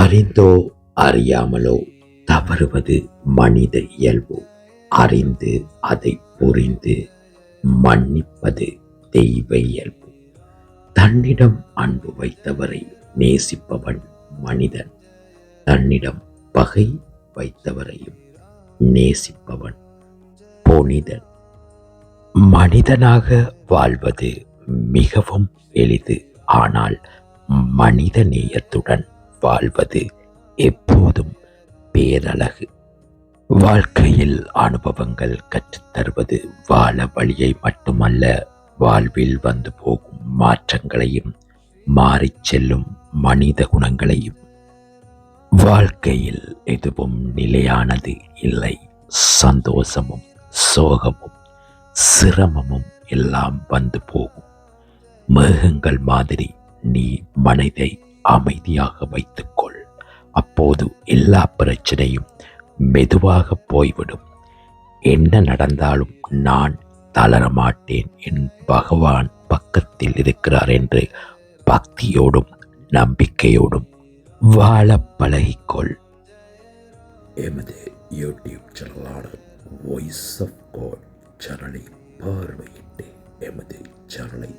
அறிந்தோ அறியாமலோ தவறுவது மனித இயல்பு. அறிந்து அதை புரிந்து மன்னிப்பது தெய்வ இயல்பு. தன்னிடம் அன்பு வைத்தவரை நேசிப்பவன் மனிதன். தன்னிடம் பகை வைத்தவரையும் நேசிப்பவன் புனிதன். மனிதனாக வாழ்வது மிகவும் எளிது. ஆனால் மனித நேயத்துடன் வாழ்வது எப்போதும் பேரழகு. வாழ்க்கையில் அனுபவங்கள் கற்றுத்தருவது வாழ வழியை மட்டுமல்ல வாழ்வில் வந்து போகும் மாற்றங்களையும் மாறிச் செல்லும் மனித குணங்களையும். வாழ்க்கையில் எதுவும் நிலையானது இல்லை. சந்தோஷமும் சோகமும் சிரமமும் எல்லாம் வந்து போகும். மேகங்கள் மாதிரி நீ மனதை அமைதியாக வைத்துக்கொள். அப்போது எல்லா பிரச்சனையும் மெதுவாக போய்விடும். என்ன நடந்தாலும் நான் தளரமாட்டேன் என் பகவான் பக்கத்தில் இருக்கிறார் என்று பக்தியோடும் நம்பிக்கையோடும் வாழ பழகிக்கொள். எமது யூடியூப் சேனலான வாய்ஸ் ஆஃப் காட் சேனலை பார்வையிட்டு எமது சேனலை